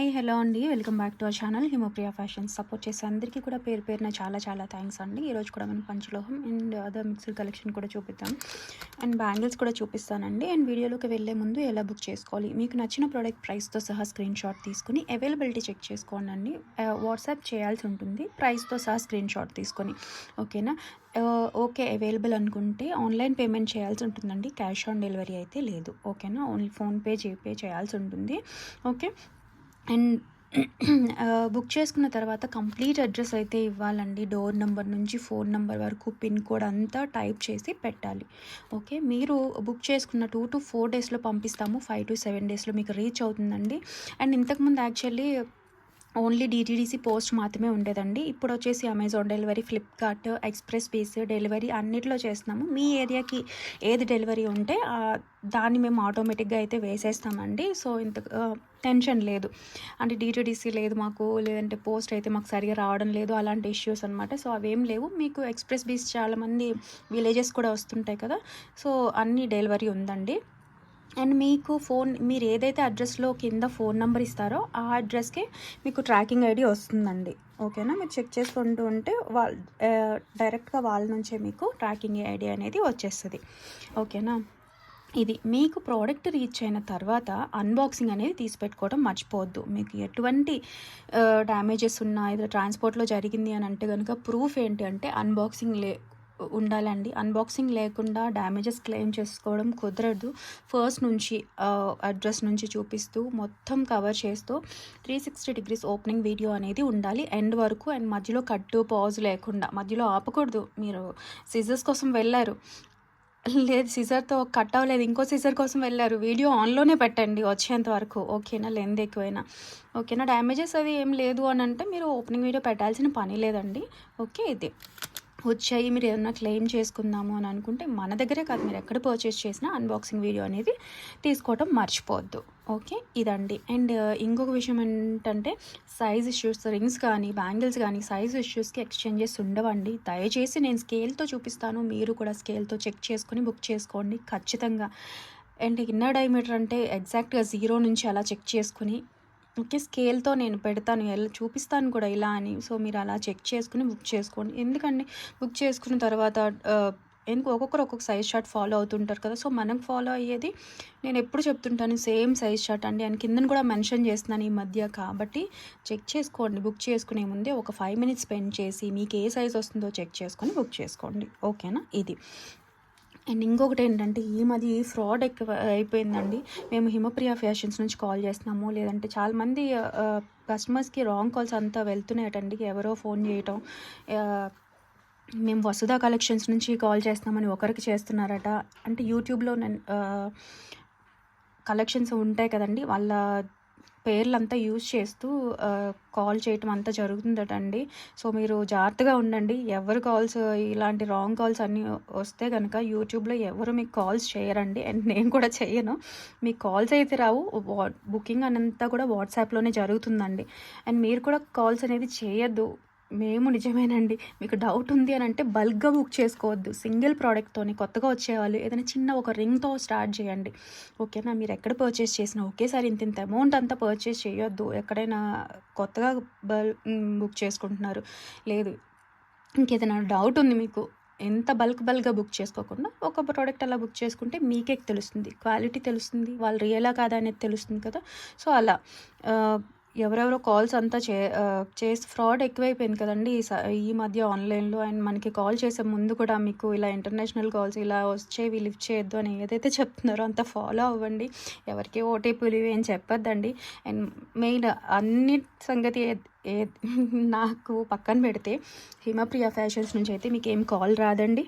Hi hello అండి. Welcome back to our channel. Himopriya fashion support చేసే అందరికీ కూడా పేరు పేరున చాలా చాలా థ్యాంక్స్ అండి. ఈరోజు కూడా మనం పంచలోహం అండ్ అదర్ మిక్స్డ్ కలెక్షన్ కూడా చూపిద్దాం. అండ్ బ్యాంగిల్స్ కూడా చూపిస్తానండి. అండ్ వీడియోలోకి వెళ్ళే ముందు ఎలా బుక్ చేసుకోవాలి? మీకు నచ్చిన ప్రోడక్ట్ ప్రైస్తో సహా స్క్రీన్ షాట్ తీసుకుని అవైలబిలిటీ చెక్ చేసుకోండి అండి వాట్సాప్ చేయాల్సి ఉంటుంది. ప్రైస్తో సహా స్క్రీన్ షాట్ తీసుకొని. ఓకేనా? ఓకే అవైలబుల్ అనుకుంటే ఆన్లైన్ పేమెంట్ చేయాల్సి ఉంటుందండి. క్యాష్ ఆన్ డెలివరీ అయితే లేదు. ఓకేనా? ఓన్లీ ఫోన్పే జీపే చేయాల్సి ఉంటుంది. ఓకే? అండ్ బుక్ చేసుకున్న తర్వాత కంప్లీట్ అడ్రస్ అయితే ఇవ్వాలండి. డోర్ నెంబర్ నుంచి ఫోన్ నెంబర్ వరకు పిన్ కోడ్ అంతా టైప్ చేసి పెట్టాలి. ఓకే? మీరు బుక్ చేసుకున్న టూ టు ఫోర్ డేస్లో పంపిస్తాము. ఫైవ్ టు సెవెన్ డేస్లో మీకు రీచ్ అవుతుందండి. అండ్ ఇంతకుముందు యాక్చువల్లీ ఓన్లీ డిటీడీసీ పోస్ట్ మాత్రమే ఉండేదండి. ఇప్పుడు వచ్చేసి Amazon delivery Flipkart Xpressbees delivery అన్నిట్లో చేస్తున్నాము. మీ ఏరియాకి ఏది డెలివరీ ఉంటే దాన్ని మేము ఆటోమేటిక్గా అయితే వేసేస్తామండి. సో ఇంత టెన్షన్ లేదు. అంటే డీటీడీసీ లేదు మాకు లేదంటే పోస్ట్ అయితే మాకు సరిగా రావడం లేదు అలాంటి ఇష్యూస్ అనమాట సో అవేం లేవు. మీకు ఎక్స్ప్రెస్ బీస్ చాలామంది విలేజెస్ కూడా వస్తుంటాయి కదా. సో అన్ని డెలివరీ ఉందండి. అండ్ మీకు ఫోన్ మీరు ఏదైతే అడ్రస్లో కింద ఫోన్ నెంబర్ ఇస్తారో ఆ అడ్రస్కి మీకు ట్రాకింగ్ ఐడి వస్తుందండి. ఓకేనా? మీరు చెక్ చేసుకుంటూ ఉంటే వాళ్ళ డైరెక్ట్గా వాళ్ళ నుంచే మీకు ట్రాకింగ్ ఐడి అనేది వచ్చేస్తుంది. ఓకేనా? ఇది మీకు ప్రోడక్ట్ రీచ్ అయిన తర్వాత అన్బాక్సింగ్ అనేది తీసి పెట్టుకోవడం మర్చిపోవద్దు. మీకు ఎటువంటి డ్యామేజెస్ ఉన్నా ఇది ట్రాన్స్పోర్ట్లో జరిగింది అని అంటే కనుక ప్రూఫ్ ఏంటి అంటే అన్బాక్సింగ్ లే ఉండాలండి. అన్బాక్సింగ్ లేకుండా డ్యామేజెస్ క్లెయిమ్ చేసుకోవడం కుదరదు. ఫస్ట్ నుంచి అడ్రస్ నుంచి చూపిస్తూ మొత్తం కవర్ చేస్తూ three sixty degrees opening video అనేది ఉండాలి. ఎండ్ వరకు అండ్ మధ్యలో కట్టు పాజ్ లేకుండా. మధ్యలో ఆపకూడదు. మీరు సిజర్స్ కోసం వెళ్ళారు. లేదు సిజర్తో కట్ అవ్వలేదు. ఇంకో సిజర్ కోసం వెళ్ళారు. వీడియో ఆన్లోనే పెట్టండి వచ్చేంత వరకు. ఓకేనా లెంత్ ఎక్కువైనా. ఓకేనా డ్యామేజెస్ అది ఏం లేదు అని అంటే మీరు ఓపెనింగ్ వీడియో పెట్టాల్సిన పని లేదండి. ఓకే ఇది. వచ్చాయి మీరు ఏదన్నా క్లెయిమ్ చేసుకుందాము అని అనుకుంటే మన దగ్గరే కాదు మీరు ఎక్కడ పర్చేస్ చేసినా అన్బాక్సింగ్ వీడియో అనేది తీసుకోవటం మర్చిపోవద్దు. ఓకే ఇదండి. అండ్ uh, ఇంకొక విషయం ఏంటంటే సైజ్ ఇష్యూస్ రింగ్స్ కానీ బ్యాంగిల్స్ కానీ సైజ్ ఇష్యూస్కి ఎక్స్చేంజెస్ ఉండవండి. దయచేసి నేను స్కేల్తో చూపిస్తాను మీరు కూడా స్కేల్తో చెక్ చేసుకొని బుక్ చేసుకోండి ఖచ్చితంగా. అండ్ ఇన్నర్ డైమీటర్ అంటే ఎగ్జాక్ట్గా జీరో నుంచి అలా చెక్ చేసుకుని ఓకే స్కేల్తో నేను పెడతాను ఎలా చూపిస్తాను కూడా ఇలా అని. సో మీరు అలా చెక్ చేసుకుని బుక్ చేసుకోండి. ఎందుకండి బుక్ చేసుకున్న తర్వాత ఎందుకు ఒక్కొక్కరు ఒక్కొక్క సైజ్ షార్ట్ ఫాలో అవుతుంటారు కదా. సో మనం ఫాలో అయ్యేది నేను ఎప్పుడు చెప్తుంటాను సేమ్ సైజ్ షార్ట్ అండి. అని కిందను కూడా మెన్షన్ చేస్తున్నాను ఈ మధ్య కాబట్టి చెక్ చేసుకోండి. బుక్ చేసుకునే ముందే ఒక ఫైవ్ మినిట్స్ స్పెండ్ చేసి మీకు ఏ సైజ్ వస్తుందో చెక్ చేసుకొని బుక్ చేసుకోండి. ఓకేనా? ఇది. అండ్ ఇంకొకటి ఏంటంటే ఈ మధ్య ఈ ఫ్రాడ్ ఎక్కువ అయిపోయిందండి. మేము హిమప్రియ ఫ్యాషన్స్ నుంచి కాల్ చేస్తున్నాము. లేదంటే చాలామంది కస్టమర్స్కి రాంగ్ కాల్స్ అంతా వెళ్తున్నాయటండి. ఎవరో ఫోన్ చేయటం. మేము వసుధ కలెక్షన్స్ నుంచి కాల్ చేస్తున్నామని ఒకరికి చేస్తున్నారట. అంటే యూట్యూబ్లో కలెక్షన్స్ ఉంటాయి కదండి. వాళ్ళ పేర్లంతా యూజ్ చేస్తూ కాల్ చేయటం అంతా జరుగుతుందట అండి సో మీరు జాగ్రత్తగా ఉండండి. ఎవరు కాల్స్ ఇలాంటి రాంగ్ కాల్స్ అన్నీ వస్తే కనుక యూట్యూబ్లో ఎవరు మీకు కాల్స్ చేయరండి. అండ్ నేను కూడా చేయను మీకు కాల్స్ అయితే రావు. బుకింగ్ అనంతా కూడా వాట్సాప్లోనే జరుగుతుందండి. అండ్ మీరు కూడా కాల్స్ అనేది చేయొద్దు. మేము నిజమేనండి. మీకు డౌట్ ఉంది అని అంటే బల్క్గా బుక్ చేసుకోవద్దు. సింగిల్ ప్రోడక్ట్తోని కొత్తగా వచ్చేవాళ్ళు ఏదైనా చిన్న ఒక రింగ్తో స్టార్ట్ చేయండి. ఓకేనా మీరు ఎక్కడ పర్చేస్ చేసినా ఒకేసారి ఇంత ఇంత అమౌంట్ అంతా పర్చేస్ చేయొద్దు. ఎక్కడైనా కొత్తగా బల్ బుక్ చేసుకుంటున్నారు. లేదు. ఇంకేదైనా డౌట్ ఉంది మీకు ఎంత బల్క్ బల్క్గా బుక్ చేసుకోకుండా ఒక ప్రోడక్ట్ అలా బుక్ చేసుకుంటే మీకే తెలుస్తుంది. క్వాలిటీ తెలుస్తుంది. వాళ్ళు రియలా కాదా అనేది తెలుస్తుంది కదా. సో అలా. ఎవరెవరో కాల్స్ అంతా చే చేసి ఫ్రాడ్ ఎక్కువైపోయింది కదండి ఈ మధ్య ఆన్లైన్లో అండ్ మనకి కాల్ చేసే ముందు కూడా మీకు ఇలా ఇంటర్నేషనల్ కాల్స్ ఇలా వచ్చేవి లిఫ్ట్ చేయొద్దు అని ఏదైతే చెప్తున్నారో అంత ఫాలో అవ్వండి. ఎవరికి ఓటీపీలు ఏం చెప్పొద్దండి. అండ్ మెయిన్ అన్ని సంగతి ఏ నాకు పక్కన పెడితే హిమప్రియ ఫ్యాషన్స్ నుంచి అయితే మీకు ఏం కాల్ రాదండి.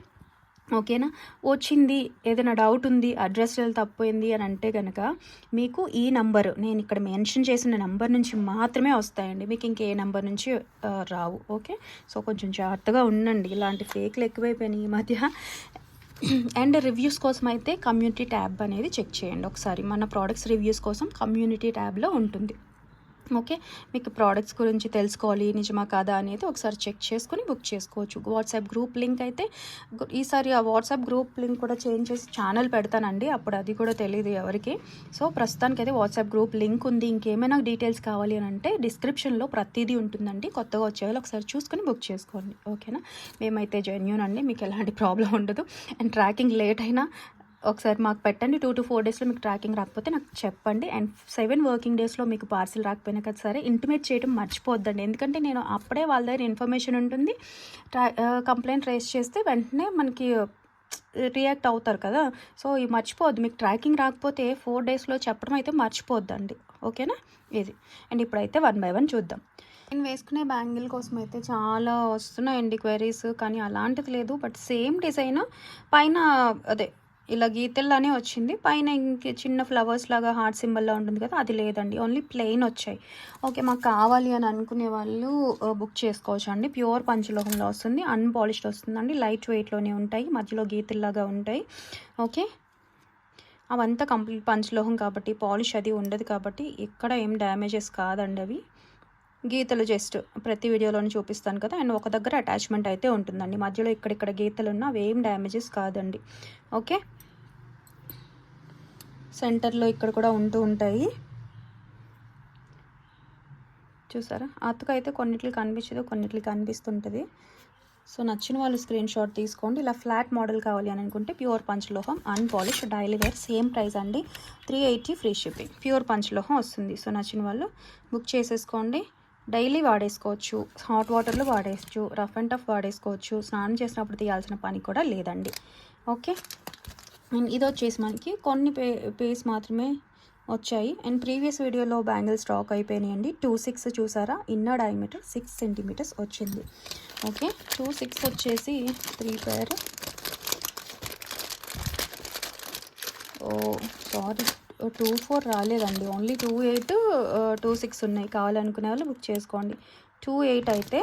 ఓకేనా? వచ్చింది ఏదైనా డౌట్ ఉంది అడ్రస్ తప్పోయింది అని అంటే కనుక మీకు ఈ నంబర్ నేను ఇక్కడ మెన్షన్ చేసిన నెంబర్ నుంచి మాత్రమే వస్తాయండి. మీకు ఇంకే నెంబర్ నుంచి రావు. ఓకే? సో కొంచెం జాగ్రత్తగా ఉండండి. ఇలాంటి ఫేక్లు ఎక్కువైపోయినాయి ఈ మధ్య. అండ్ రివ్యూస్ కోసం అయితే కమ్యూనిటీ ట్యాబ్ అనేది చెక్ చేయండి. ఒకసారి మన ప్రోడక్ట్స్ రివ్యూస్ కోసం కమ్యూనిటీ ట్యాబ్లో ఉంటుంది. ఓకే? మీకు ప్రోడక్ట్స్ గురించి తెలుసుకోవాలి నిజమా కాదా అనేది ఒకసారి చెక్ చేసుకొని బుక్ చేసుకోవచ్చు. వాట్సాప్ గ్రూప్ లింక్ అయితే ఈసారి ఆ వాట్సాప్ గ్రూప్ లింక్ కూడా చేంజ్ చేసి ఛానల్ పెడతానండి. అప్పుడు అది కూడా తెలియదు ఎవరికి. సో ప్రస్తుతానికి అయితే వాట్సాప్ గ్రూప్ లింక్ ఉంది. ఇంకేమైనా డీటెయిల్స్ కావాలి అని అంటే డిస్క్రిప్షన్లో ప్రతిదీ ఉంటుందండి. కొత్తగా వచ్చేవాళ్ళు ఒకసారి చూసుకొని బుక్ చేసుకోండి. ఓకేనా? మేమైతే జెన్యున్ అండి. మీకు ఎలాంటి ప్రాబ్లం ఉండదు. అండ్ ట్రాకింగ్ లేట్ అయినా ఒకసారి మాకు పెట్టండి. టూ టు ఫోర్ డేస్లో మీకు ట్రాకింగ్ రాకపోతే నాకు చెప్పండి. అండ్ సెవెన్ వర్కింగ్ డేస్లో మీకు పార్సిల్ రాకపోయినా కదా సరే ఇంటిమేట్ చేయడం మర్చిపోద్దండి ఎందుకంటే నేను అప్పుడే వాళ్ళ దగ్గర ఇన్ఫర్మేషన్ ఉంటుంది. ట్రా కంప్లైంట్ రేస్ చేస్తే వెంటనే మనకి రియాక్ట్ అవుతారు కదా. సో ఇది మర్చిపోవద్దు. మీకు ట్రాకింగ్ రాకపోతే ఫోర్ డేస్లో చెప్పడం అయితే మర్చిపోద్దండి ఓకేనా? ఇది. అండ్ ఇప్పుడైతే వన్ బై వన్ చూద్దాం. నేను వేసుకునే బ్యాంగిల్ కోసం అయితే చాలా వస్తున్నాయండి క్వైరీస్ కానీ అలాంటిది లేదు. బట్ సేమ్ డిజైన్ పైన అదే ఇలా గీతల్లానే వచ్చింది. పైన ఇంక చిన్న ఫ్లవర్స్ లాగా హార్ట్ సింబల్లా ఉంటుంది కదా అది లేదండి. ఓన్లీ ప్లెయిన్ వచ్చాయి. ఓకే మాకు కావాలి అని అనుకునే వాళ్ళు బుక్ చేసుకోవచ్చు అండి ప్యూర్ పంచలోహంలో వస్తుంది. అన్పాలిష్డ్ వస్తుందండి. లైట్ వెయిట్లోనే ఉంటాయి. మధ్యలో గీతల్లాగా ఉంటాయి. ఓకే? అవంతా కంప్లీట్ పంచలోహం కాబట్టి పాలిష్ అది ఉండదు కాబట్టి ఎక్కడ ఏం డ్యామేజెస్ కాదండి అవి. గీతలు జస్ట్ ప్రతి వీడియోలోనే చూపిస్తాను కదా. అండ్ ఒక దగ్గర అటాచ్మెంట్ అయితే ఉంటుందండి. మధ్యలో ఇక్కడిక్కడ గీతలు ఉన్న అవి ఏం డ్యామేజెస్ కాదండి. ఓకే సెంటర్లో ఇక్కడ కూడా ఉంటూ ఉంటాయి. చూసారా? అతుకు అయితే కొన్నిటికి కనిపించదు కొన్నిటికి కనిపిస్తుంటుంది సో నచ్చిన వాళ్ళు స్క్రీన్ షాట్ తీసుకోండి. ఇలా ఫ్లాట్ మోడల్ కావాలి అని అనుకుంటే pure పంచలోహం unpolish daily wear same price అండి. Three eighty free shipping pure పంచలోహం వస్తుంది. సో నచ్చిన వాళ్ళు బుక్ చేసేసుకోండి. డైలీ వాడేసుకోవచ్చు. హాట్ వాటర్లో వాడేసుకోవచ్చు రఫ్ అండ్ టఫ్ వాడేసుకోవచ్చు. స్నానం చేసినప్పుడు తీయాల్సిన పని కూడా లేదండి. ఓకే? అండ్ ఇది వచ్చేసి మనకి కొన్ని పే పేస్ మాత్రమే వచ్చాయి. అండ్ ప్రీవియస్ వీడియోలో బ్యాంగిల్ స్టాక్ అయిపోయినాయండి. టూ సిక్స్ చూసారా? ఇన్నర్ డయామీటర్ సిక్స్ సెంటీమీటర్స్ వచ్చింది. ఓకే? టూ సిక్స్ వచ్చేసి three pair. Oh sorry. Two four రాలేదండి. Only two eight two six ఉన్నాయి. కావాలనుకునే వాళ్ళు బుక్ చేసుకోండి. టూ ఎయిట్ అయితే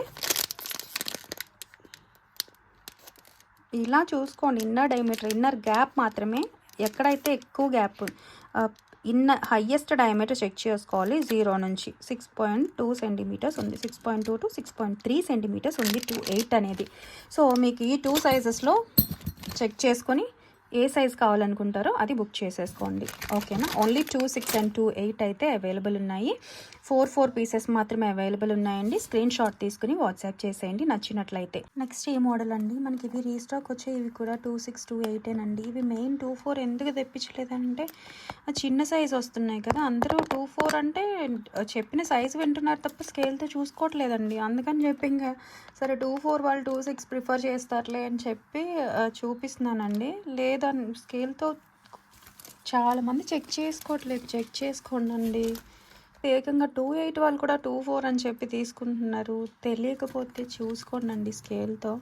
ఇలా చూసుకోండి. ఇన్నర్ డయామీటర్ ఇన్నర్ గ్యాప్ మాత్రమే ఎక్కడైతే ఎక్కువ గ్యాప్ ఇన్న హయ్యెస్ట్ డయామీటర్ చెక్ చేసుకోవాలి. జీరో నుంచి సిక్స్ పాయింట్ టూ సెంటీమీటర్స్ ఉంది. Six point two to six point three centimetres ఉంది టూ ఎయిట్ అనేది. సో మీకు ఈ టూ సైజెస్లో చెక్ చేసుకొని ఏ సైజ్ కావాలనుకుంటారో అది బుక్ చేసేసుకోండి. ఓకేనా? Only two six and two eight అయితే అవైలబుల్ ఉన్నాయి. ఫోర్ ఫోర్ పీసెస్ మాత్రమే అవైలబుల్ ఉన్నాయండి. స్క్రీన్ షాట్ తీసుకుని వాట్సాప్ చేసేయండి. నచ్చినట్లయితే. నెక్స్ట్ ఈ మోడల్ అండి? మనకి ఇవి రీస్టాక్ వచ్చే ఇవి కూడా టూ సిక్స్ టూ అండి ఇవి మెయిన్ టూ ఫోర్ ఎందుకు తెప్పించలేదంటే చిన్న సైజ్ వస్తున్నాయి కదా. అందరూ టూ ఫోర్ అంటే చెప్పిన సైజ్ వింటున్నారు తప్ప స్కేల్తో చూసుకోవట్లేదండి. అందుకని చెప్పి ఇంకా సరే టూ ఫోర్ వాళ్ళు టూ సిక్స్ ప్రిఫర్ చేస్తారులే అని చెప్పి చూపిస్తున్నానండి. లేదా స్కేల్తో చాలామంది చెక్ చేసుకోవట్లేదు. చెక్ చేసుకోండి ఏకంగా టూ ఎయిట్ వాళ్ళు కూడా టూ ఫోర్ అని చెప్పి తీసుకుంటున్నారు. తెలియకపోతే చూసుకోండి స్కేల్తో.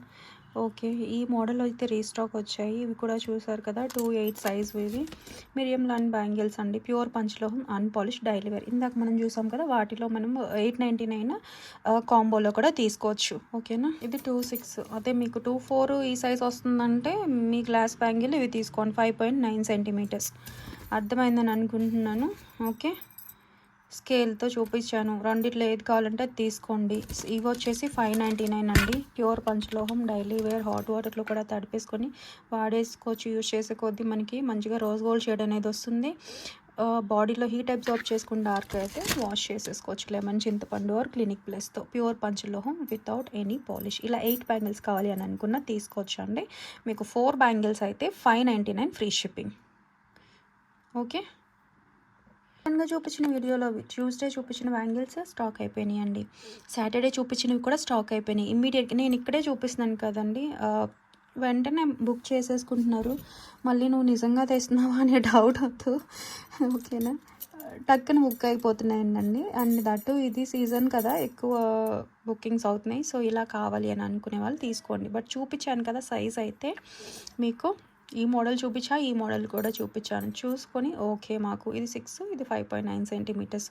ఓకే ఈ మోడల్ అయితే రీస్టాక్ వచ్చాయి. ఇవి కూడా చూసారు కదా టూ ఎయిట్ సైజ్ ఇవి. మిరియం లాంటి బ్యాంగిల్స్ అండి. ప్యూర్ పంచలోహం అన్పాలిష్ డైలీ వేర్ ఇందాక మనం చూసాం కదా వాటిలో మనం ఎయిట్ నైంటీ నైన్ కాంబోలో కూడా తీసుకోవచ్చు. ఓకేనా? ఇది టూ సిక్స్. అదే మీకు టూ ఫోర్ ఈ సైజ్ వస్తుందంటే మీ గ్లాస్ బ్యాంగిల్ ఇవి తీసుకోండి. Five point nine centimetres. అర్థమైందని అనుకుంటున్నాను. ఓకే. స్కేల్తో చూపించాను. రెండిట్లో ఏది కావాలంటే అది తీసుకోండి. ఇవి వచ్చేసి ఫైవ్ నైంటీ నైన్ అండి. ప్యూర్ పంచలోహం డైలీ వేర్ హాట్ వాటర్లో కూడా తడిపేసుకొని వాడేసుకోవచ్చు. యూజ్ చేసే కొద్దీ మనకి మంచిగా రోజ్ గోల్డ్ షేడ్ అనేది వస్తుంది. బాడీలో హీట్ అబ్జార్బ్ చేసుకుని డార్క్ అయితే వాష్ చేసేసుకోవచ్చు. లెమన్ చింతపండు ఆర్ క్లినిక్ ప్లస్తో. ప్యూర్ పంచలోహం వితౌట్ ఎనీ పాలిష్. ఇలా ఎయిట్ బ్యాంగిల్స్ కావాలి అని అనుకున్న తీసుకోవచ్చండి మీకు ఫోర్ బ్యాంగిల్స్ అయితే five ninety nine free shipping. Okay? గా చూపించిన వీడియోలో ట్యూస్డే చూపించిన బ్యాంగిల్స్ స్టాక్ అయిపోయినాయి అండి సాటర్డే చూపించినవి కూడా స్టాక్ అయిపోయినాయి. ఇమ్మీడియట్గా నేను ఇక్కడే చూపిస్తున్నాను కదండి. వెంటనే బుక్ చేసేసుకుంటున్నారు. మళ్ళీ నువ్వు నిజంగా తెస్తున్నావా అనే డౌట్ వద్దు. ఓకేనా? టక్కున బుక్ అయిపోతున్నాయండి. అండ్ దట్టు ఇది సీజన్ కదా ఎక్కువ బుకింగ్స్ అవుతున్నాయి. సో ఇలా కావాలి అని అనుకునే వాళ్ళు తీసుకోండి. బట్ చూపించాను కదా సైజ్ అయితే మీకు. ఈ మోడల్ చూపించా ఈ మోడల్ కూడా చూపించాను. చూసుకొని ఓకే మాకు. ఇది సిక్స్ ఇది ఫైవ్ పాయింట్ నైన్ సెంటీమీటర్స్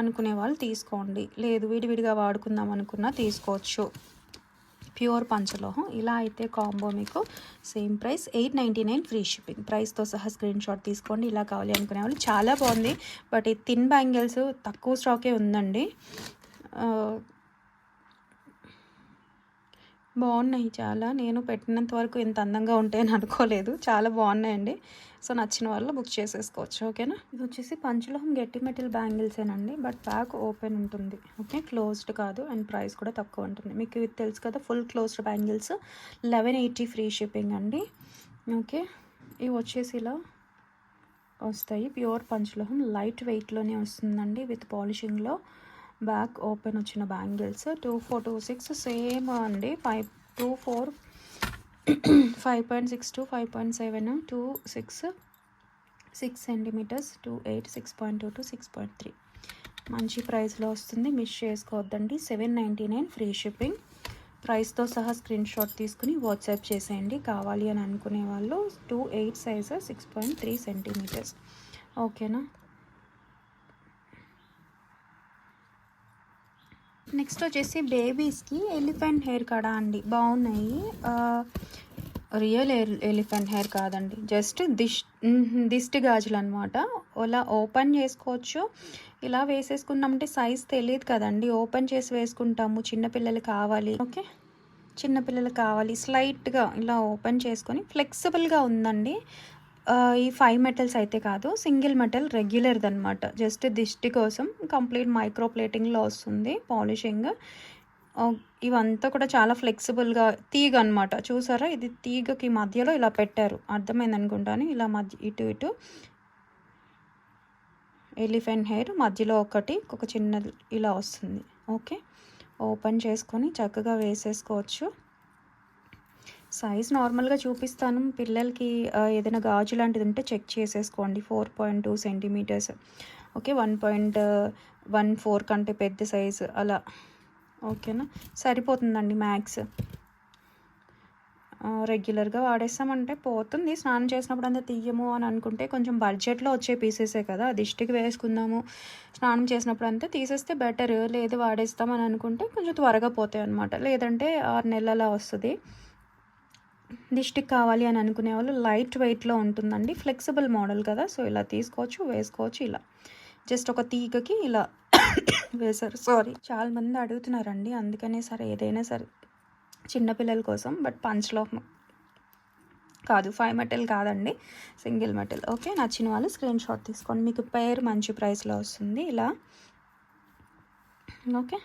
అనుకునే వాళ్ళు తీసుకోండి. లేదు విడివిడిగా వాడుకుందాం అనుకున్నా తీసుకోవచ్చు. ప్యూర్ పంచలోహం. ఇలా అయితే కాంబో మీకు same price. Eight ninety nine free shipping ప్రైస్తో సహా స్క్రీన్ షాట్ తీసుకోండి. ఇలా కావాలి అనుకునే వాళ్ళు. చాలా బాగుంది. బట్ ఈ థిన్ బ్యాంగిల్స్ తక్కువ స్టాకే ఉందండి. బాగున్నాయి చాలా. నేను పెట్టినంత వరకు ఇంత అందంగా ఉంటాయని అనుకోలేదు. చాలా బాగున్నాయండి. సో నచ్చిన వాళ్ళు బుక్ చేసేసుకోవచ్చు. ఓకేనా? ఇది వచ్చేసి పంచలోహం గట్టి మెటల్ బ్యాంగిల్సేనండి. బట్ బ్యాక్ ఓపెన్ ఉంటుంది. ఓకే? క్లోజ్డ్ కాదు. అండ్ ప్రైస్ కూడా తక్కువ ఉంటుంది. మీకు ఇది తెలుసు కదా full closed bangles. Eleven eighty free shipping అండి. ఓకే? ఇవి వచ్చేసి ఇలా వస్తాయి. ప్యూర్ పంచలోహం. లైట్ వెయిట్లోనే వస్తుందండి విత్ పాలిషింగ్లో. బ్యాక్ ఓపెన్ వచ్చిన bangles two four two six same అండి. Five two four five point six two five point seven two six six centimetres two eight six point two to six point three మంచి ప్రైస్లో వస్తుంది. Miss చేసుకోవద్దండి. Seven ninety nine free shipping ప్రైస్తో సహా screen shot తీసుకుని WhatsApp చేసేయండి. కావాలి అని అనుకునే వాళ్ళు two eight size six point three centimetres ఓకేనా నెక్స్ట్ వచ్చేసి బేబీస్కి ఎలిఫెంట్ హెయిర్ కడా అండి? బాగున్నాయి రియల్ ఎలిఫెంట్ హెయిర్ కాదండి. జస్ట్ దిష్ దిష్టి గాజులు అనమాట ఇలా ఓపెన్ చేసుకోవచ్చు. ఇలా వేసేసుకున్నామంటే సైజ్ తెలియదు కదండి. ఓపెన్ చేసి వేసుకుంటాము. చిన్నపిల్లలు కావాలి. ఓకే? చిన్నపిల్లలు కావాలి. స్లైట్గా ఇలా ఓపెన్ చేసుకొని ఫ్లెక్సిబుల్గా ఉందండి. ఈ ఫైవ్ మెటల్స్ అయితే కాదు సింగిల్ మెటల్ రెగ్యులర్ది అనమాట జస్ట్ దిష్టి కోసం కంప్లీట్ మైక్రో ప్లేటింగ్లో వస్తుంది పాలిషింగ్ ఇవంతా కూడా చాలా ఫ్లెక్సిబుల్గా తీగ అనమాట చూసారా? ఇది తీగకి మధ్యలో ఇలా పెట్టారు. అర్థమైంది అనుకుంటాను. ఇలా మధ్య ఇటు ఇటు ఎలిఫెంట్ హెయిర్ మధ్యలో ఒకటి ఒక చిన్న ఇలా వస్తుంది. ఓకే ఓపెన్ చేసుకొని చక్కగా వేసేసుకోవచ్చు. సైజ్ నార్మల్గా చూపిస్తాను. పిల్లలకి ఏదైనా గాజు లాంటిది ఉంటే చెక్ చేసేసుకోండి. Four point two centimetres. Okay one point one four కంటే పెద్ద సైజు. అలా. ఓకేనా? సరిపోతుందండి మ్యాక్స్ రెగ్యులర్గా వాడేస్తామంటే పోతుంది. స్నానం చేసినప్పుడు అంతా తీయము అని అనుకుంటే కొంచెం బడ్జెట్లో వచ్చే పీసెసే కదా. దిష్టికి వేసుకుందాము. స్నానం చేసినప్పుడు అంతా తీసేస్తే బెటర్. లేదు వాడేస్తాం అని అనుకుంటే కొంచెం త్వరగా పోతాయి అనమాట లేదంటే ఆరు నెలల వస్తుంది. దిష్టికి కావాలి అని అనుకునే వాళ్ళు లైట్ వెయిట్లో ఉంటుందండి. ఫ్లెక్సిబుల్ మోడల్ కదా సో ఇలా తీసుకోవచ్చు వేసుకోవచ్చు ఇలా. జస్ట్ ఒక తీగకి ఇలా వేశారు సారీ. చాలా మంది అడుగుతున్నారండి అందుకనే సరే ఏదైనా సరే చిన్నపిల్లల కోసం బట్ పంచ్లో కాదు ఫైవ్ మెటల్ కాదండి సింగిల్ మెటల్. ఓకే నచ్చిన వాళ్ళు స్క్రీన్ షాట్ తీసుకోండి. మీకు పేరు మంచి ప్రైస్లో వస్తుంది ఇలా. ఓకే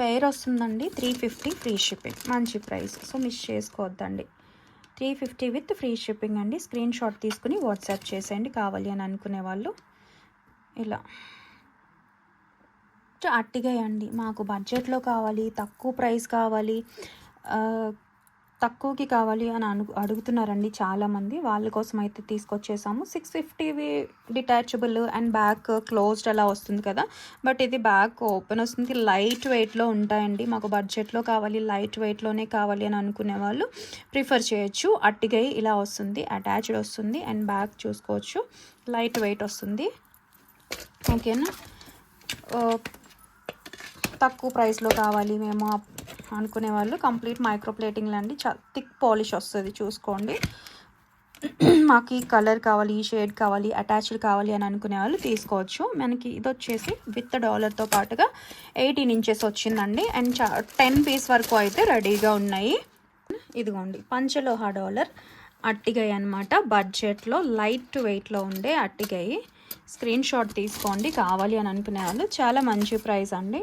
పేర్ వస్తుందండి త్రీ ఫిఫ్టీ ఫ్రీ షిప్పింగ్. మంచి ప్రైస్. సో మిస్ చేసుకోవద్దండి. Three fifty with free shipping అండి. స్క్రీన్ షాట్ తీసుకుని వాట్సాప్ చేసేయండి కావాలి అని అనుకునే వాళ్ళు. ఇలా. అట్టిగా అండి మాకు బడ్జెట్లో కావాలి తక్కువ ప్రైస్ కావాలి. తక్కువకి కావాలి అని అను అడుగుతున్నారండి చాలామంది. వాళ్ళ కోసం అయితే తీసుకొచ్చేసాము. సిక్స్ ఫిఫ్టీవి డిటాచబుల్ అండ్ బ్యాక్ క్లోజ్డ్ అలా వస్తుంది కదా. బట్ ఇది బ్యాక్ ఓపెన్ వస్తుంది. లైట్ వెయిట్లో ఉంటాయండి. మాకు బడ్జెట్లో కావాలి లైట్ వెయిట్లోనే కావాలి అని అనుకునే వాళ్ళు ప్రిఫర్ చేయొచ్చు. అట్టిగై ఇలా వస్తుంది అటాచ్డ్ వస్తుంది అండ్ బ్యాక్ చూసుకోవచ్చు. లైట్ వెయిట్ వస్తుంది. ఓకేనా? తక్కువ ప్రైస్లో కావాలి మేము అనుకునే వాళ్ళు కంప్లీట్ మైక్రో ప్లేటింగ్ అండి చా థిక్ పాలిష్ వస్తుంది చూసుకోండి. మాకు ఈ కలర్ కావాలి ఈ షేడ్ కావాలి అటాచ్డ్ కావాలి అని అనుకునే వాళ్ళు తీసుకోవచ్చు. మనకి ఇది వచ్చేసి విత్ డాలర్తో పాటుగా ఎయిటీన్ ఇంచెస్ వచ్చిందండి. అండ్ చా టెన్ పీస్ వరకు అయితే రెడీగా ఉన్నాయి. ఇదిగోండి పంచలోహ డాలర్ అట్టిగై అనమాట బడ్జెట్లో లైట్ వెయిట్లో ఉండే అట్టిగై స్క్రీన్ షాట్ తీసుకోండి కావాలి అని అనుకునే వాళ్ళు చాలా మంచి ప్రైస్ అండి.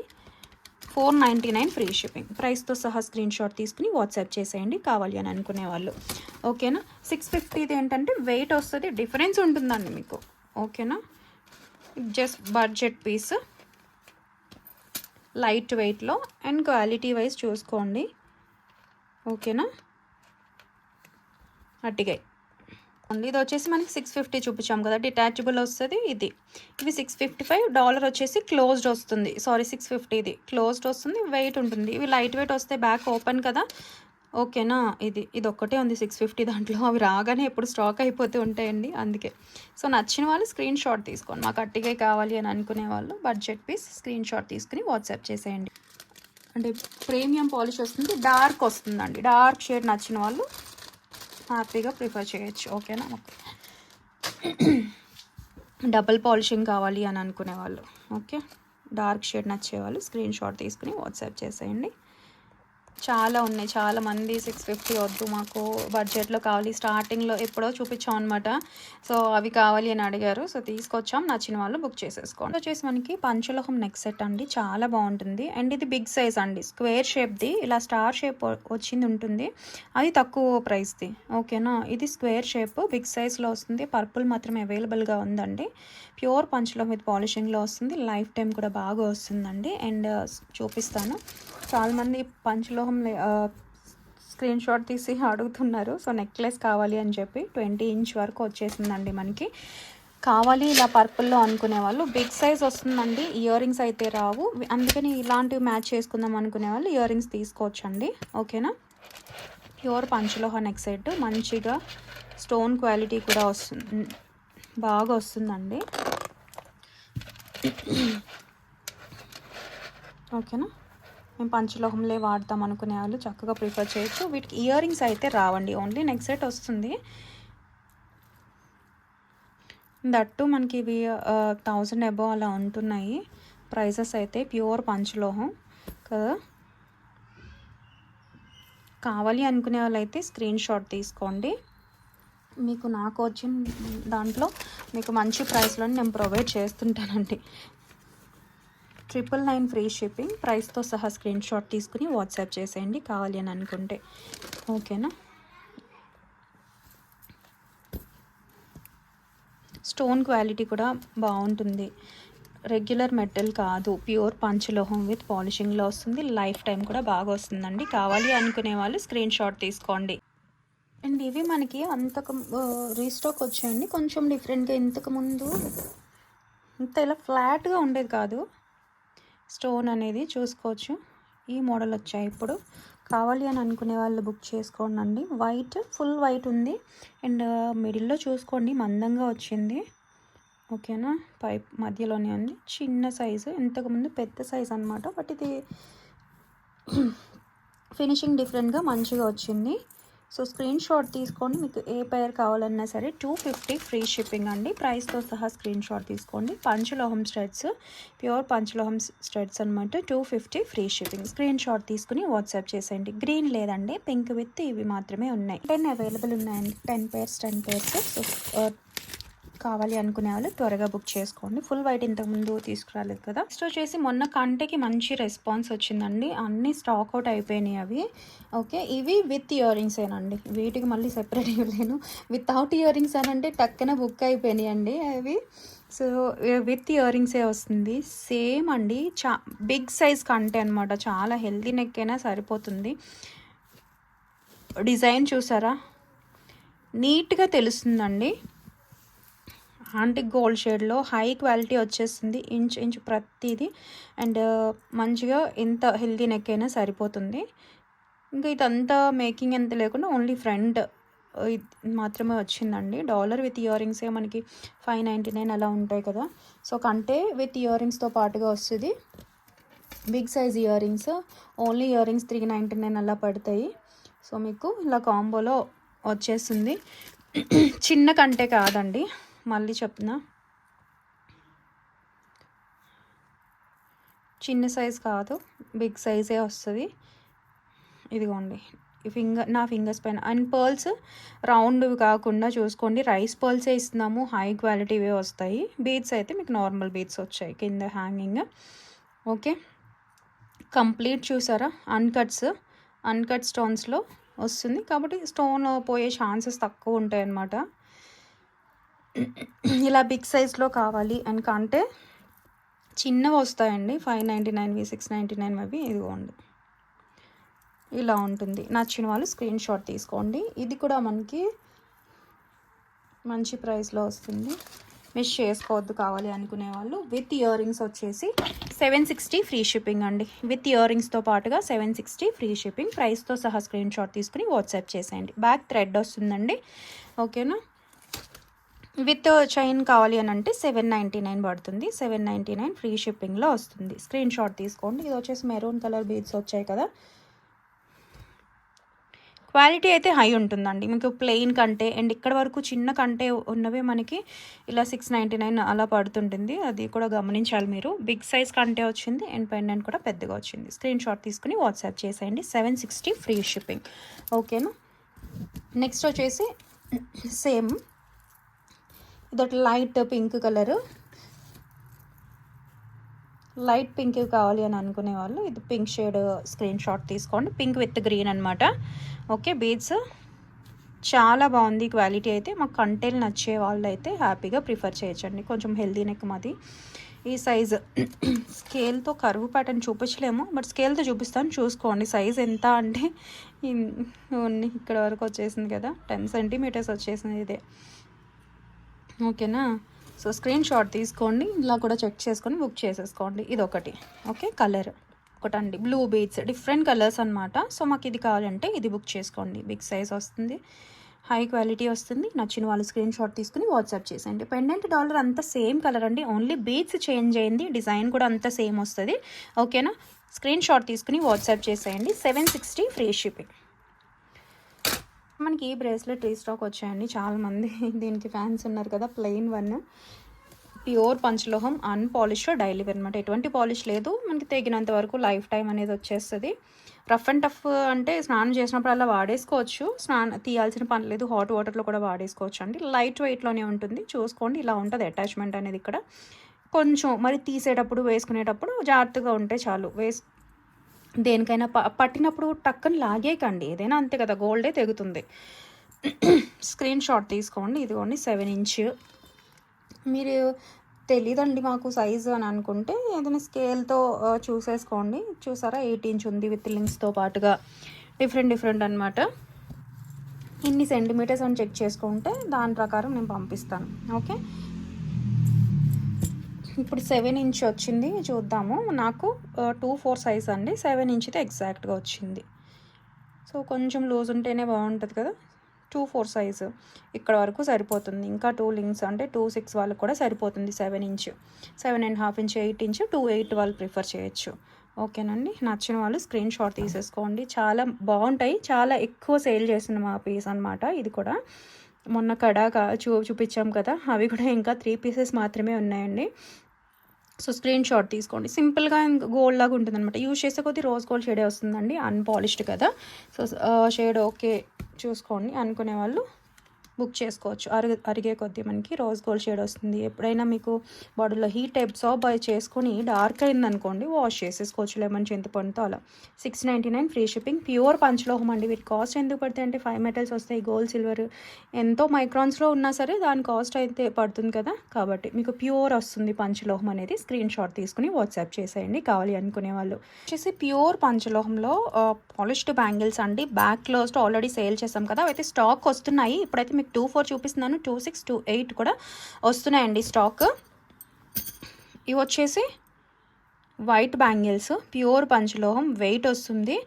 Four ninety nine free shipping. ప్రైస్తో సహా స్క్రీన్ షాట్ తీసుకుని వాట్సాప్ చేసేయండి కావాలి అని అనుకునే వాళ్ళు. ఓకేనా? సిక్స్ ఫిఫ్టీది ఏంటంటే వెయిట్ వస్తుంది డిఫరెన్స్ ఉంటుందండి మీకు. ఓకేనా? Just budget piece. లైట్ వెయిట్లో అండ్ క్వాలిటీ వైజ్ చూసుకోండి. ఓకేనా? అట్టిగాయి. ఇది వచ్చేసి మనకి సిక్స్ ఫిఫ్టీ చూపించాం కదా డిటాచబుల్ వస్తుంది ఇది. ఇవి సిక్స్ ఫిఫ్టీ ఫైవ్ డాలర్ వచ్చేసి క్లోజ్డ్ వస్తుంది. సారీ సిక్స్ ఫిఫ్టీది క్లోజ్డ్ వస్తుంది వెయిట్ ఉంటుంది. ఇవి లైట్ వెయిట్ వస్తే బ్యాక్ ఓపెన్ కదా. ఓకేనా ఇది ఇది ఒక్కటే ఉంది సిక్స్ ఫిఫ్టీ దాంట్లో. అవి రాగానే ఎప్పుడు స్టాక్ అయిపోతూ ఉంటాయండి అందుకే. సో నచ్చిన వాళ్ళు స్క్రీన్ షాట్ తీసుకోండి. మాకు అట్టిగా కావాలి అని అనుకునే వాళ్ళు బడ్జెట్ పీస్ స్క్రీన్ షాట్ తీసుకుని వాట్సాప్ చేసేయండి. అంటే ప్రీమియం పాలిష్ వస్తుంది డార్క్ వస్తుందండి. డార్క్ షేడ్ నచ్చిన వాళ్ళు హ్యాపీగా ప్రిఫర్ చేయొచ్చు ఓకేనా? ఓకే డబుల్ పాలిషింగ్ కావాలి అని అనుకునే వాళ్ళు ఓకే? డార్క్ షేడ్ నచ్చేవాళ్ళు స్క్రీన్ షాట్ తీసుకుని వాట్సాప్ చేసేయండి. చాలా ఉన్నాయి. చాలా మంది సిక్స్ ఫిఫ్టీ వద్దు మాకు బడ్జెట్లో కావాలి. స్టార్టింగ్లో ఎప్పుడో చూపించాం అనమాట సో అవి కావాలి అని అడిగారు. సో తీసుకొచ్చాం. నచ్చిన వాళ్ళు బుక్ చేసేసుకోండి. వచ్చేసి మనకి పంచలోహం నెక్ సెట్ అండి. చాలా బాగుంటుంది. అండ్ ఇది బిగ్ సైజ్ అండి. స్క్వేర్ షేప్ది ఇలా స్టార్ షేప్ వచ్చింది ఉంటుంది. అది తక్కువ ప్రైస్ది ఓకేనా ఇది స్క్వేర్ షేప్ బిగ్ సైజ్లో వస్తుంది. పర్పుల్ మాత్రమే అవైలబుల్గా ఉందండి. ప్యూర్ పంచలోహం విత్ పాలిషింగ్లో వస్తుంది. లైఫ్ టైం కూడా బాగా వస్తుందండి. అండ్ uh, చూపిస్తాను. చాలామంది పంచలోహం స్క్రీన్ షాట్ తీసి అడుగుతున్నారు. సో నెక్లెస్ కావాలి అని చెప్పి ట్వంటీ ఇంచ్ వరకు వచ్చేసిందండి మనకి. కావాలి ఇలా పర్పుల్లో అనుకునే వాళ్ళు. బిగ్ సైజ్ వస్తుందండి. ఇయర్ రింగ్స్ అయితే రావు. అందుకని ఇలాంటివి మ్యాచ్ చేసుకుందాం అనుకునే వాళ్ళు ఇయర్ రింగ్స్ తీసుకోవచ్చండి. ఓకేనా? ప్యూర్ పంచలోహ నెక్ సెట్ మంచిగా స్టోన్ క్వాలిటీ కూడా వస్తుంది. బాగా వస్తుందండి. ఓకేనా? మేము పంచలోహంలే వాడతాం అనుకునే వాళ్ళు చక్కగా ప్రిఫర్ చేయొచ్చు. వీటికి ఇయర్ రింగ్స్ అయితే రావండి ఓన్లీ నెక్ సెట్ వస్తుంది. దట్టు మనకి ఇవి థౌజండ్ అబో అలా ఉంటున్నాయి. ప్రైజెస్ అయితే ప్యూర్ పంచలోహం కదా. కావాలి అనుకునే వాళ్ళైతే స్క్రీన్ షాట్ తీసుకోండి. మీకు నాకు వచ్చిన దాంట్లో మీకు మంచి ప్రైస్లో నేను ప్రొవైడ్ చేస్తుంటానండి. ట్రిపుల్ నైన్ ఫ్రీ షిప్పింగ్ ప్రైస్తో సహా స్క్రీన్ షాట్ తీసుకుని వాట్సాప్ చేసేయండి. కావాలి అని అనుకుంటే. ఓకేనా? స్టోన్ క్వాలిటీ కూడా బాగుంటుంది. రెగ్యులర్ మెటల్ కాదు. ప్యూర్ పంచలోహం విత్ పాలిషింగ్లో వస్తుంది. లైఫ్ టైం కూడా బాగా వస్తుందండి. కావాలి అనుకునే వాళ్ళు స్క్రీన్ షాట్ తీసుకోండి. అండ్ ఇవి మనకి అంతకు రీస్టాక్ వచ్చాయండి. కొంచెం డిఫరెంట్గా ఇంతకుముందు ఇంత ఇలా ఫ్లాట్గా ఉండేది కాదు. స్టోన్ అనేది చూసుకోవచ్చు. ఈ మోడల్ వచ్చాయి ఇప్పుడు. కావాలి అని అనుకునే వాళ్ళు బుక్ చేసుకోండి వైట్ ఫుల్ వైట్ ఉంది. అండ్ uh, మిడిల్లో చూసుకోండి. మందంగా వచ్చింది. ఓకేనా? పైప్ మధ్యలోనే ఉంది. చిన్న సైజు ఇంతకుముందు పెద్ద సైజు అనమాట బట్ ఇది ఫినిషింగ్ డిఫరెంట్గా మంచిగా వచ్చింది. సో స్క్రీన్ షాట్ తీసుకోండి మీకు ఏ పేర్ కావాలన్నా సరే టూ ఫిఫ్టీ ఫ్రీ షిప్పింగ్ అండి. ప్రైస్తో సహా స్క్రీన్ షాట్ తీసుకోండి. పంచలోహం స్ట్రెడ్స్ ప్యూర్ పంచలోహం స్ట్రెడ్స్ అనమాట two fifty free shipping. Screenshot తీసుకుని వాట్సాప్ చేసేయండి. గ్రీన్ లేదండి పింక్ విత్ ఇవి మాత్రమే ఉన్నాయి. టెన్ అవైలబుల్ ఉన్నాయండి. Ten pairs ten pairs so కావాలి అనుకునే వాళ్ళు త్వరగా బుక్ చేసుకోండి. ఫుల్ వైట్ ఇంతకుముందు తీసుకురాలేదు కదా. నెక్స్ట్ వచ్చేసి మొన్న కంటకి మంచి రెస్పాన్స్ వచ్చిందండి. అన్ని స్టాక్ అవుట్ అయిపోయినాయి అవి. ఓకే ఇవి విత్ ఇయర్ రింగ్స్ ఏనండి. వీటికి మళ్ళీ సెపరేట్ ఇవ్వలేను వితౌట్ ఇయర్ రింగ్స్ అని టక్కన బుక్ అయిపోయినాయి అండి అవి. సో విత్ ఇయర్ రింగ్సే వస్తుంది? సేమ్ అండి. చా బిగ్ సైజ్ కంటే అనమాట చాలా హెల్దీ నెక్ అయినా సరిపోతుంది. డిజైన్ చూసారా? నీట్గా తెలుస్తుందండి. ఆంటిక్ గోల్డ్ షేడ్లో హై క్వాలిటీ వచ్చేస్తుంది ఇంచ్ ఇంచ్ ప్రతిదీ. అండ్ మంచిగా ఎంత హెల్దీ నెక్ అయినా సరిపోతుంది. ఇంకా ఇదంతా మేకింగ్ ఎంత లేకుండా ఓన్లీ ఫ్రంట్ మాత్రమే వచ్చిందండి. డాలర్ విత్ ఇయర్ రింగ్సే మనకి ఫైవ్ నైంటీ నైన్ అలా ఉంటాయి కదా. సో కంటే విత్ ఇయర్ రింగ్స్తో పాటుగా వస్తుంది. Big size earrings only earrings three ninety nine అలా పడతాయి. సో మీకు ఇలా కాంబోలో వచ్చేస్తుంది. చిన్న కంటే కాదండి. మళ్ళీ చెప్తున్నా. చిన్న సైజ్ కాదు బిగ్ సైజే వస్తుంది. ఇదిగోండి ఫింగర్ నా ఫింగర్స్ పైన. అండ్ పర్ల్స్ రౌండ్వి కాకుండా చూసుకోండి. రైస్ పర్ల్సే ఇస్తున్నాము హై క్వాలిటీవే వస్తాయి. బీడ్స్ అయితే మీకు నార్మల్ బీడ్స్ వచ్చాయి కింద హ్యాంగింగ్. ఓకే కంప్లీట్ చూసారా? అన్కట్స్ అన్కట్ స్టోన్స్లో వస్తుంది. కాబట్టి స్టోన్ పోయే ఛాన్సెస్ తక్కువ ఉంటాయి అన్నమాట ఇలా బిగ్ సైజ్లో కావాలి ఎందుకంటే చిన్నవి వస్తాయండి. ఫైవ్ నైంటీ నైన్వి సిక్స్ నైంటీ నైన్ అవి ఇదిగోండి. ఇలా ఉంటుంది. నచ్చిన వాళ్ళు స్క్రీన్ షాట్ తీసుకోండి. ఇది కూడా మనకి మంచి ప్రైస్లో వస్తుంది. మిస్ చేసుకోవద్దు కావాలి అనుకునే వాళ్ళు. విత్ ఇయర్ రింగ్స్ వచ్చేసి సెవెన్ సిక్స్టీ ఫ్రీ షిప్పింగ్ అండి. విత్ ఇయర్ రింగ్స్తో పాటుగా సెవెన్ సిక్స్టీ ఫ్రీ షిప్పింగ్. ప్రైస్తో సహా స్క్రీన్ షాట్ తీసుకుని వాట్సాప్ చేసేయండి. బ్యాక్ థ్రెడ్ వస్తుందండి. ఓకేనా? విత్ చైన్ కావాలి అని అంటే సెవెన్ నైంటీ నైన్ పడుతుంది. సెవెన్ నైంటీ నైన్ ఫ్రీ షిప్పింగ్లో వస్తుంది. స్క్రీన్ షాట్ తీసుకోండి. ఇది వచ్చేసి మెరూన్ కలర్ బీడ్స్ వచ్చాయి కదా. క్వాలిటీ అయితే హై ఉంటుందండి. మీకు ప్లెయిన్ కంటే అండ్ ఇక్కడ వరకు చిన్న కంటే ఉన్నవే మనకి ఇలా సిక్స్ నైంటీ నైన్ అలా పడుతుంటుంది. అది కూడా గమనించాలి మీరు. బిగ్ సైజ్ కంటే వచ్చింది. అండ్ పెండెంట్ కూడా పెద్దగా వచ్చింది. స్క్రీన్ షాట్ తీసుకుని వాట్సాప్ చేసేయండి. Seven sixty free shipping. ఓకేనా? నెక్స్ట్ వచ్చేసి సేమ్ ఇదొక light pink colour. Light pink కావాలి అని అనుకునే వాళ్ళు ఇది పింక్ షేడ్ స్క్రీన్ షాట్ తీసుకోండి. పింక్ విత్ గ్రీన్ అనమాట ఓకే బీడ్స్. చాలా బాగుంది క్వాలిటీ అయితే. మాకు కంటెలు నచ్చే వాళ్ళు అయితే హ్యాపీగా ప్రిఫర్ చేయొచ్చండి. కొంచెం హెల్దీ నెక్ మాది. ఈ సైజ్ స్కేల్తో కరువు ప్యాటర్న్ చూపించలేము. బట్ స్కేల్తో చూపిస్తాను. చూసుకోండి. సైజ్ ఎంత అంటే ఇక్కడ వరకు వచ్చేసింది కదా. టెన్ సెంటీమీటర్స్ వచ్చేసింది ఇదే. ఓకేనా? సో స్క్రీన్ షాట్ తీసుకోండి. ఇలా కూడా చెక్ చేసుకొని బుక్ చేసేసుకోండి. ఇది ఒకటి ఓకే కలర్ ఒకటండి. బ్లూ బీట్స్ డిఫరెంట్ కలర్స్ అనమాట సో మాకు ఇది కావాలంటే ఇది బుక్ చేసుకోండి. బిగ్ సైజ్ వస్తుంది. హై క్వాలిటీ వస్తుంది. నచ్చిన వాళ్ళు స్క్రీన్ షాట్ తీసుకుని వాట్సాప్ చేసేయండి. పెండెంట్ డాలర్ అంతా సేమ్ కలర్ అండి. ఓన్లీ బీట్స్ చేంజ్ అయింది డిజైన్ కూడా అంతా సేమ్ వస్తుంది. ఓకేనా? స్క్రీన్ షాట్ తీసుకుని వాట్సాప్ చేసేయండి. సెవెన్ సిక్స్టీ ఫ్రీ షిప్పింగ్ మనకి ఈ బ్రేస్లెట్ రీస్టాక్ వచ్చాయండి. చాలామంది దీనికి ఫ్యాన్స్ ఉన్నారు కదా. Plain one. ప్యూర్ పంచలోహం అన్పాలిష్డ్ డైలీ అనమాట ఎటువంటి పాలిష్ లేదు. మనకి తెగినంత వరకు లైఫ్ టైం అనేది వచ్చేస్తుంది. రఫ్ అండ్ టఫ్ అంటే స్నానం చేసినప్పుడు అలా వాడేసుకోవచ్చు. స్నానం తీయాల్సిన పని లేదు. హాట్ వాటర్లో కూడా వాడేసుకోవచ్చు అండి లైట్ వెయిట్లోనే ఉంటుంది. చూసుకోండి. ఇలా ఉంటుంది అటాచ్మెంట్ అనేది ఇక్కడ. కొంచెం మరి తీసేటప్పుడు వేసుకునేటప్పుడు జాగ్రత్తగా ఉంటే చాలు. వేస్ దేనికైనా ప పట్టినప్పుడు టక్కని లాగేకండి ఏదైనా అంతే కదా గోల్డే తెగుతుంది. స్క్రీన్ షాట్ తీసుకోండి ఇదిగోండి సెవెన్ ఇంచ్. మీరు తెలీదండి మాకు సైజు అని అనుకుంటే ఏదైనా స్కేల్తో చూసేసుకోండి. చూసారా ఎయిట్ ఇంచ్ ఉంది విత్ లింక్స్తో పాటుగా. డిఫరెంట్ డిఫరెంట్ అనమాట ఇన్ని సెంటీమీటర్స్ అని చెక్ చేసుకుంటే దాని ప్రకారం నేను పంపిస్తాను. ఓకే? ఇప్పుడు సెవెన్ ఇంచ్ వచ్చింది చూద్దాము. నాకు టూ ఫోర్ సైజ్ అండి. సెవెన్ ఇంచ్ది ఎగ్జాక్ట్గా వచ్చింది. సో కొంచెం లూజ్ ఉంటేనే బాగుంటుంది కదా? టూ ఫోర్ సైజు ఇక్కడ వరకు సరిపోతుంది. ఇంకా టూ లింక్స్ అంటే టూ సిక్స్ వాళ్ళకి కూడా సరిపోతుంది seven inch seven and half inch eight inch two eight వాళ్ళు ప్రిఫర్ చేయొచ్చు. ఓకేనండి? నచ్చిన వాళ్ళు స్క్రీన్ షాట్ తీసేసుకోండి. చాలా బాగుంటాయి. చాలా ఎక్కువ సేల్ చేసిన మా పీస్ అనమాట ఇది కూడా. మొన్న కడా చూ చూపించాం కదా? అవి కూడా ఇంకా త్రీ పీసెస్ మాత్రమే ఉన్నాయండి. సో స్క్రీన్ షాట్ తీసుకోండి. సింపుల్గా గోల్డ్ లాగా ఉంటుంది అనమాట యూజ్ చేసే కొద్దీ రోజ్ గోల్డ్ షేడే వస్తుందండి. అన్పాలిష్డ్ కదా. సో షేడ్ ఓకే చూసుకోండి. అనుకునే వాళ్ళు బుక్ చేసుకోవచ్చు. అరిగి అరిగే కొద్దీ మనకి రోజ్ గోల్డ్ షేడ్ వస్తుంది. ఎప్పుడైనా మీకు బాడీలో హీట్ అబ్సార్బ్ అయి చేసుకొని డార్క్ అయిందనుకోండి వాష్ చేసేసుకోవచ్చు లెమన్ చింతపండుతో అలా. Six ninety nine free shipping. Pure పంచలోహం అండి. వీటి కాస్ట్ ఎందుకు పడుతుంది అంటే ఫైవ్ మెటల్స్ వస్తాయి. గోల్డ్ సిల్వర్ ఎంతో మైక్రాన్స్లో ఉన్నా సరే దాని కాస్ట్ అయితే పడుతుంది కదా. కాబట్టి మీకు ప్యూర్ వస్తుంది పంచలోహం అనేది. స్క్రీన్ షాట్ తీసుకుని వాట్సాప్ చేసేయండి. కావాలి అనుకునే వాళ్ళు. వచ్చేసి ప్యూర్ పంచలోహంలో పాలిష్డ్ బ్యాంగిల్స్ అండి. బ్యాక్ క్లోజ్డ్ ఆల్రెడీ సేల్ చేస్తాం కదా. అయితే స్టాక్ వస్తున్నాయి. ఇప్పుడైతే మీకు టూ ఫోర్ చూపిస్తున్నాను. టూ సిక్స్ టూ ఎయిట్ కూడా వస్తున్నాయండి స్టాక్. ఇవి వచ్చేసి వైట్ బ్యాంగిల్స్ ప్యూర్ పంచలోహం వెయిట్ వస్తుంది.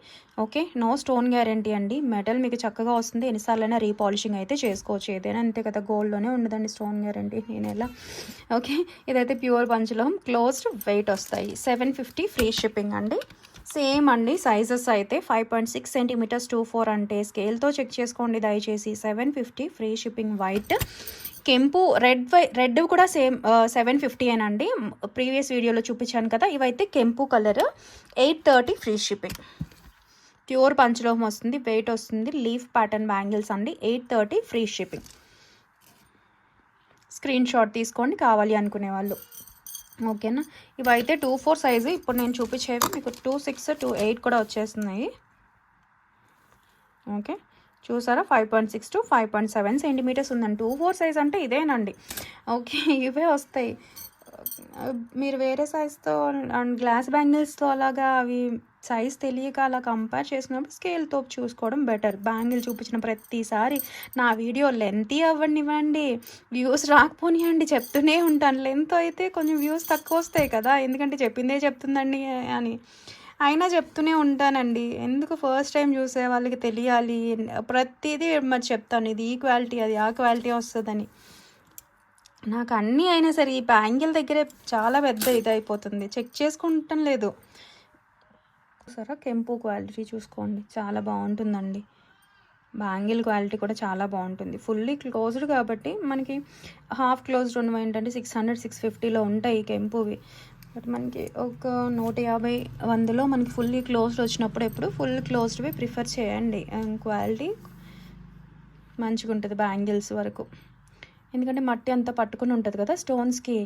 ఓకే నో స్టోన్ గ్యారంటీ అండి. మెటల్ మీకు చక్కగా వస్తుంది. ఎన్నిసార్లైనా రీపాలిషింగ్ అయితే చేసుకోవచ్చు. ఏదైనా అంతే కదా గోల్డ్లోనే ఉండదండి స్టోన్ గ్యారంటీ. నేను ఎలా? ఓకే ఇదైతే ప్యూర్ పంచలోహం క్లోజ్డ్ వెయిట్ వస్తాయి. సెవెన్ ఫిఫ్టీ ఫ్రీ షిప్పింగ్ అండి. సేమ్ అండి సైజెస్ అయితే five point six centimetres two four అంటే స్కేల్తో చెక్ చేసుకోండి దయచేసి. Seven fifty free shipping white. కెంపు రెడ్ వై రెడ్ కూడా సేమ్ సెవెన్ ఫిఫ్టీ అండి ప్రీవియస్ వీడియోలో చూపించాను కదా ఇవైతే కెంపు colour. Eight thirty free shipping. Pure పంచలోహం వస్తుంది వెయిట్ వస్తుంది లీఫ్ ప్యాటర్న్ బ్యాంగిల్స్ అండి. Eight thirty free shipping. Screenshot తీసుకోండి కావాలి అనుకునే వాళ్ళు ఓకేనా? ఇవైతే టూ ఫోర్ సైజు. ఇప్పుడు నేను చూపించేవి మీకు టూ సిక్స్ టూ ఎయిట్ కూడా వచ్చేస్తున్నాయి. ఓకే? చూసారా? Five point six to five point seven centimetres ఉందండి. టూ ఫోర్ సైజ్ అంటే ఇదేనండి. ఓకే ఇవే వస్తాయి. మీరు వేరే సైజ్తో అండ్ గ్లాస్ బ్యాంగిల్స్తో అలాగా అవి సైజ్ తెలియక అలా కంపేర్ చేసినప్పుడు స్కేల్తో చూసుకోవడం బెటర్. బ్యాంగిల్ చూపించిన ప్రతిసారి నా వీడియో లెంతీ అవ్వనివ్వండి వ్యూస్ రాకపోనివ్వండి చెప్తూనే ఉంటాను. లెంత్ అయితే కొంచెం వ్యూస్ తక్కువ వస్తాయి కదా ఎందుకంటే చెప్పిందే చెప్తుందండి అని. అయినా చెప్తూనే ఉంటానండి. ఎందుకు ఫస్ట్ టైం చూసే వాళ్ళకి తెలియాలి? ప్రతిదీ మరి చెప్తాను. ఇది ఈ క్వాలిటీ అది ఆ క్వాలిటీ వస్తుందని. నాకు అన్నీ అయినా సరే ఈ బ్యాంగిల్ దగ్గరే చాలా పెద్ద ఇది అయిపోతుంది చెక్ చేసుకుంటాం లేదు. ఒకసారి కెంపు క్వాలిటీ చూసుకోండి. చాలా బాగుంటుందండి. బ్యాంగిల్ క్వాలిటీ కూడా చాలా బాగుంటుంది. ఫుల్లీ క్లోజ్డ్ కాబట్టి మనకి హాఫ్ క్లోజ్డ్ ఉన్నవి ఏంటంటే సిక్స్ హండ్రెడ్ సిక్స్ ఫిఫ్టీలో ఉంటాయి కెంపువి. బట్ మనకి ఒక నూట యాభై వందలో మనకి ఫుల్లీ క్లోజ్డ్ వచ్చినప్పుడు ఎప్పుడు ఫుల్ క్లోజ్డ్వి ప్రిఫర్ చేయండి. క్వాలిటీ మంచిగా ఉంటుంది బ్యాంగిల్స్ వరకు. ఎందుకంటే మట్టి అంతా పట్టుకుని ఉంటుంది కదా స్టోన్స్కి.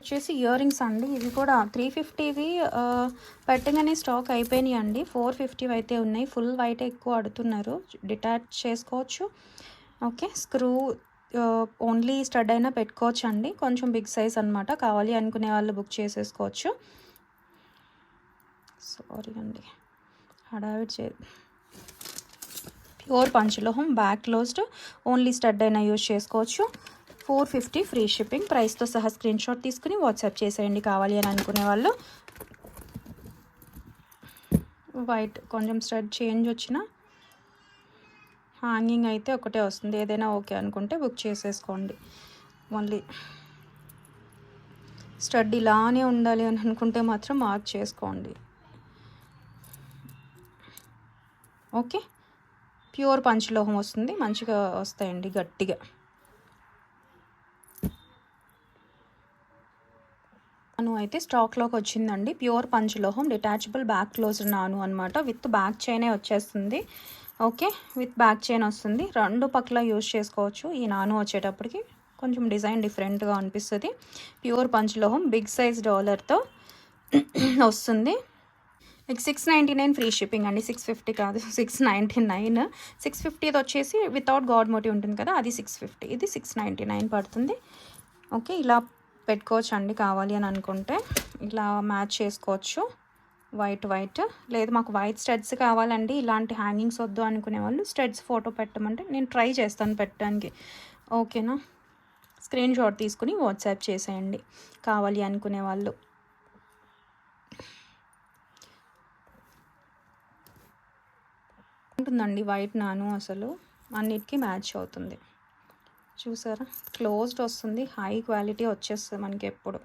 వచ్చేసి ఇయర్ రింగ్స్ అండి. ఇవి కూడా త్రీ ఫిఫ్టీవి పెట్టగానే స్టాక్ అయిపోయినాయి అండి. ఫోర్ ఫిఫ్టీవి అయితే ఉన్నాయి. ఫుల్ వైట్ ఎక్కువ అడుగుతున్నారు డిటాచ్ చేసుకోవచ్చు. ఓకే స్క్రూ ఓన్లీ స్టడ్ అయినా పెట్టుకోవచ్చు అండి. కొంచెం బిగ్ సైజ్ అనమాట కావాలి అనుకునే వాళ్ళు బుక్ చేసేసుకోవచ్చు. సారీ అండి. హడావిడ్ చే ప్యూర్ పంచలోహం బ్యాక్ క్లోజ్డ్ ఓన్లీ స్టడ్ అయినా యూజ్ చేసుకోవచ్చు. Four fifty free shipping. ప్రైస్తో సహా స్క్రీన్ షాట్ తీసుకుని వాట్సాప్ చేసేయండి కావాలి అని అనుకునే వాళ్ళు. వైట్ కొంచెం స్టడ్ చేంజ్ వచ్చిన హ్యాంగింగ్ అయితే ఒకటే వస్తుంది. ఏదైనా ఓకే అనుకుంటే బుక్ చేసేసుకోండి. మళ్ళీ స్టడ్ ఇలానే ఉండాలి అని అనుకుంటే మాత్రం మార్క్ చేసుకోండి. ఓకే? ప్యూర్ పంచలోహం వస్తుంది. మంచిగా వస్తాయండి గట్టిగా. నాను అయితే స్టాక్లోకి వచ్చిందండి. ప్యూర్ పంచలోహం డిటాచబుల్ బ్యాక్ క్లోజర్ నాను అనమాట విత్ బ్యాక్ చైనే వచ్చేస్తుంది. ఓకే విత్ బ్యాక్ చైన్ వస్తుంది. రెండు పక్కల యూజ్ చేసుకోవచ్చు. ఈ నాను వచ్చేటప్పటికి కొంచెం డిజైన్ డిఫరెంట్గా అనిపిస్తుంది. ప్యూర్ పంచలోహం బిగ్ సైజ్ డాలర్తో వస్తుంది. మీకు six ninety nine free shipping అండి. సిక్స్ ఫిఫ్టీ కాదు. సిక్స్ నైంటీ నైన్ సిక్స్ ఫిఫ్టీది వచ్చేసి వితౌట్ గాడ్ మోటివ్ ఉంటుంది కదా అది సిక్స్ ఫిఫ్టీ ఇది సిక్స్ నైంటీ నైన్ పడుతుంది. ఓకే ఇలా పెట్టుకోవచ్చు అండి కావాలి అని అనుకుంటే ఇలా మ్యాచ్ చేసుకోవచ్చు. White white. లేదు మాకు వైట్ స్టడ్స్ కావాలండి. ఇలాంటి హ్యాంగింగ్స్ వద్దు అనుకునే వాళ్ళు స్టడ్స్ ఫోటో పెట్టమంటే నేను ట్రై చేస్తాను పెట్టడానికి. ఓకేనా? స్క్రీన్ షాట్ తీసుకుని వాట్సాప్ చేసేయండి. కావాలి అనుకునే వాళ్ళు. ఉంటుందండి వైట్ నాను అసలు. అన్నిటికీ మ్యాచ్ అవుతుంది. చూసారా? క్లోజ్డ్ వస్తుంది. హై క్వాలిటీ వచ్చేస్తుంది మనకి ఎప్పుడు.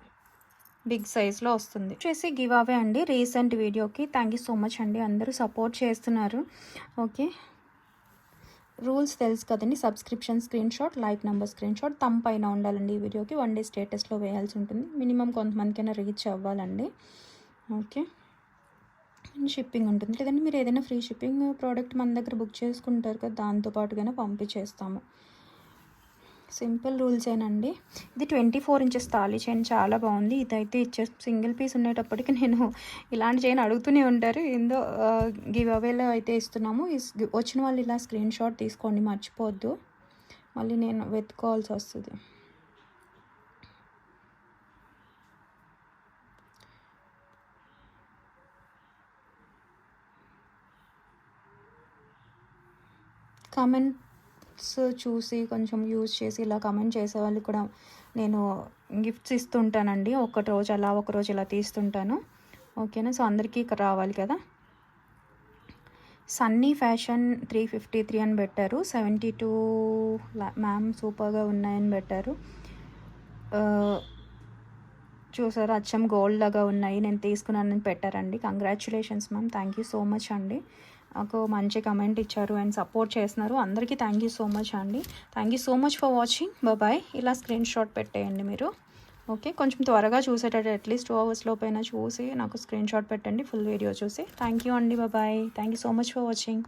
బిగ్ సైజ్లో వస్తుంది. వచ్చేసి గివ్ అవే అండి. రీసెంట్ వీడియోకి థ్యాంక్ యూ సో మచ్ అండి. అందరూ సపోర్ట్ చేస్తున్నారు. ఓకే. రూల్స్ తెలుసు కదండి. Subscription screenshot like number screenshot. తమ్ పైన ఉండాలండి ఈ వీడియోకి. వన్ డే స్టేటస్లో వేయాల్సి ఉంటుంది. మినిమం కొంతమందికైనా రీచ్ అవ్వాలండి. ఓకే. షిప్పింగ్ ఉంటుంది. లేదంటే మీరు ఏదైనా ఫ్రీ షిప్పింగ్ ప్రోడక్ట్ మన దగ్గర బుక్ చేసుకుంటారు కదా దాంతోపాటుగానే పంపించేస్తాము. సింపుల్ రూల్సేనండి ఇది ట్వంటీ ఫోర్ ఇంచెస్ తాళీ చైన్ చాలా బాగుంది. ఇదైతే ఇచ్చే సింగిల్ పీస్ ఉండేటప్పటికి నేను ఇలాంటి చైన్ అడుగుతూనే ఉంటారు. ఏందో గివ్ అవేలో అయితే ఇస్తున్నాము. వచ్చిన వాళ్ళు ఇలా స్క్రీన్ షాట్ తీసుకోండి మర్చిపోవద్దు. మళ్ళీ నేను వెతుకోవాల్సి వస్తుంది. గిఫ్ట్స్ చూసి కొంచెం యూజ్ చేసి ఇలా కమెంట్ చేసే వాళ్ళు కూడా నేను గిఫ్ట్స్ ఇస్తుంటానండి. ఒకటి రోజు అలా ఒక రోజు ఇలా తీస్తుంటాను. ఓకేనా? సో అందరికీ రావాలి కదా? Sunny fashion three fifty three అని పెట్టారు. సెవెంటీ టూ మ్యామ్ సూపర్గా ఉన్నాయని పెట్టారు. చూసారు? అచ్చం గోల్డ్ లాగా ఉన్నాయి. నేను తీసుకున్నానని పెట్టారండి. Congratulations ma'am thank you so much అండి. నాకు మంచి కమెంట్ ఇచ్చారు అండ్ సపోర్ట్ చేస్తున్నారు. అందరికీ థ్యాంక్ యూ సో మచ్ అండి. Thank you so much for watching bye ఇలా స్క్రీన్ షాట్ పెట్టేయండి మీరు. ఓకే కొంచెం త్వరగా చూసేటట్టు అట్లీస్ట్ టూ అవర్స్లో పైన చూసి నాకు స్క్రీన్ షాట్ పెట్టండి ఫుల్ వీడియో చూసి. థ్యాంక్ యూ అండి. Bye thank you so much for watching